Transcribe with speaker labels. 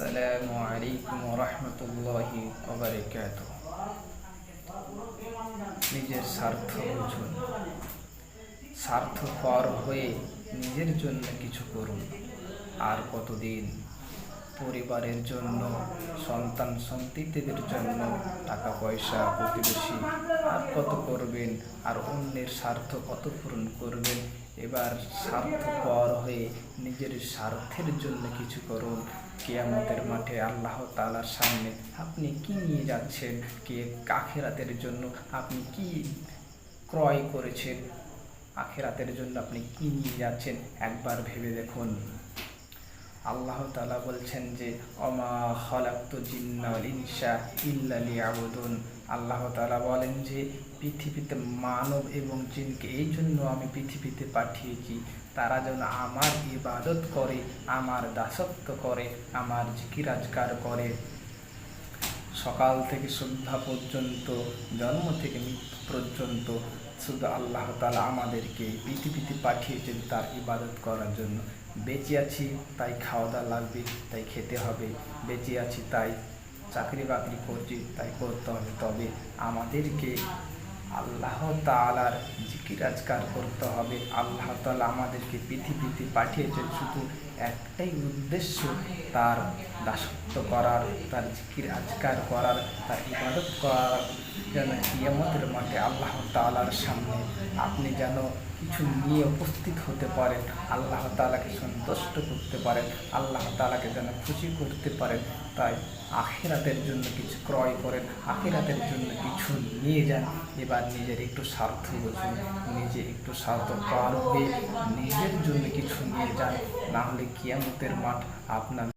Speaker 1: আসসালামু আলাইকুম রহমতুল্লাহি ওবারাকাত নিজের স্বার্থ বুঝুন। স্বার্থপর হয়ে নিজের জন্য কিছু করুন। আর কতদিন? পরিবারের জন্য, সন্তান সন্তানদের জন্য টাকা পয়সা, প্রতিবেশী, আর কত করবেন? আর অন্যের স্বার্থ কত পূরণ করবেন? এবার স্বার্থপর হয়ে নিজের স্বার্থের জন্য কিছু করুন। কেয়ামতের মাঠে আল্লাহ তালার সামনে আপনি কি নিয়ে যাচ্ছেন? কে আখেরাতের জন্য আপনি কি ক্রয় করেছেন? আখেরাতের জন্য আপনি কি নিয়ে যাচ্ছেন? একবার ভেবে দেখুন। আল্লাহ তালা বলছেন যে অমা হলাক্ত জিন্নাল ইনসা ইল্লালি আবুদুন আল্লাহ তালা বলেন যে, পৃথিবীতে মানব এবং জিনকে এই জন্য আমি পৃথিবীতে পাঠিয়েছি। তারা যেন আমার ইবাদত করে, আমার দাসত্ব করে, আমার জিকিরাজকার করে। সকাল থেকে সন্ধ্যা পর্যন্ত, জন্ম থেকে মৃত্যু পর্যন্ত শুধু আল্লাহ তালা আমাদেরকে পৃথিবীতে পাঠিয়েছেন তার ইবাদত করার জন্য। বেঁচে আছি, তাই খাওয়া দাওয়া লাগবে, তাই খেতে হবে। বেঁচে আছি, তাই চাকরি বাকরি করছি, তাই করতে হবে তবে আমাদেরকে আল্লাহ তালার জিকিরাজকার করতে হবে। আল্লাহ তালা আমাদেরকে পৃথিবীতে পাঠিয়েছেন শুধু একটাই উদ্দেশ্য, তার দাসত্ব করার, তার জিকির আজকার করার, তার ইবাদত করার। যেন কিয়ামতের মাঠে আল্লাহ তালার সামনে আপনি যেন কিছু নিয়ে উপস্থিত হতে পারেন, আল্লাহ তালাকে সন্তুষ্ট করতে পারেন, আল্লাহ তালাকে যেন খুশি করতে পারেন। তাই আখেরাতের জন্য কিছু ক্রয় করেন, আখেরাতের জন্য কিছু নিয়ে যান। এবার নিজের একটু স্বার্থ বুঝুন, নিজে একটু স্বার্থ হয়ে নিজের জন্য কিছু নিয়ে যান, না হলে কিয়ামতের মাঠ আপনার